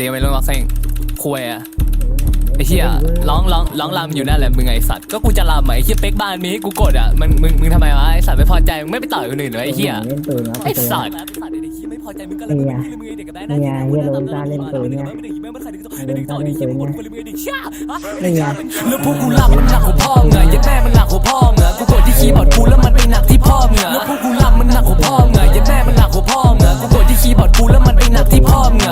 ดีไม่รู้ว่าเซ็งคุยอะไอ้เหี้ยร้องร้องร้องรำอยู่นั่นแหละมึงไอ้สัตว์ก็กูจะรำอะไอ้เหี้ยเป๊กบ้านมีให้กูกดอะมึงมึงมึงทำไมวะไอ้สัตว์ไม่พอใจมึงไม่ไปต่อยคนอื่นเหรอไอ้เหี้ยเล่นปืนวะไอ้ปืนสัตว์ไอ้สัตว์ไอ้เหี้ยไม่พอใจมึงก็เลยเนี่ยมึงไอ้เด็กกับแบงค์เนี่ยนะเหี้ยโดนซ่าเล่นปืนเนี่ยไม่ได้ยิงแม่งไม่ได้ยิงโดนซ่าเล่นปืนเนี่ยคนเลยมึงไอ้เด็กเชี่ยฮะนี่ไงแล้วพวกกูหลับมันหนักกว่าพ่อไงยัดแม่มันหนักกว่าพ่อไงกูกดที่คีย์บอร์ดกูแล้วมันไปหนักที่พ่อไงแล้วพวกกูหลับมันหนักกว่าพ่อไงยัดแม่มันหนักกว่าพ่อไงกูกดที่คีย์บอร์ดกูแล้วมันไปหนักที่พ่อไง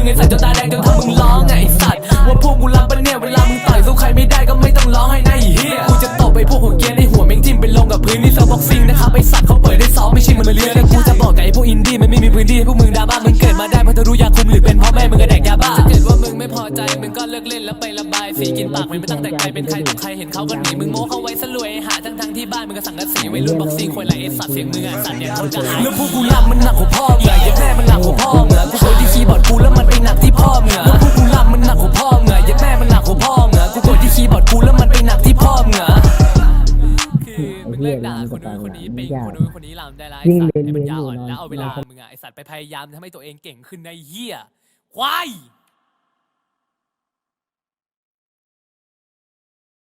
งพุ่งเข้าหน้ามึงไอ้สัตว์จนตาแดงจนทำมึงร้องไงไอ้สัตว์ว่าพวกกูรักปะเนี่ยเวลามึงต่อยสู้ใครไม่ได้ก็ไม่ต้องร้องให้นะไอ้เหี้ยกูจะตบไอ้พวกหัวเกรียนไอ้หัวแม่งจิ้มไปลงกับพื้นนี่เซิร์ฟบ็อกซิ่งนะครับไอ้สัตว์เขาเปิดได้ซ้อมไม่ใช่มันมาเรียนแล้วกูจะบอกกับไอ้พวกอินดี้มันไม่มีพื้นที่ให้พวกมึงดราม่ามึงเกิดมาได้เพราะเธอรู้ยาคุมหรือเป็นเพราะแม่มึงกระแดกยาบ้าถ้าเกิดว่ามึงไม่พอใจมึงก็เลิกเล่นแล้วไประบายสีกินปากมันไม่ตั้งแต่ไกลเป็นใครต่อใครเห็นเขาก็หนีมึงโม้เข้าไว้ซะรวยหาทั้งทั้งๆที่บ้านมึงก็สั่งกระสีไว้รุ่นบ็อกซิ่งคนละเอสัตว์เสียงมึงอะสัตว์เนี่ยคนจะหายแล้วพวกกูรับมันหนักกว่าพ่อ มึงเลิกด่าคนนู้นคนนี้ไปคนนู้นคนนี้ลามได้ไรสัตว์ให้มันยาวอ่อนแล้วเอาเวลามึงอะไอสัตว์ไปพยายามทำให้ตัวเองเก่งขึ้นในเหี้ยควาย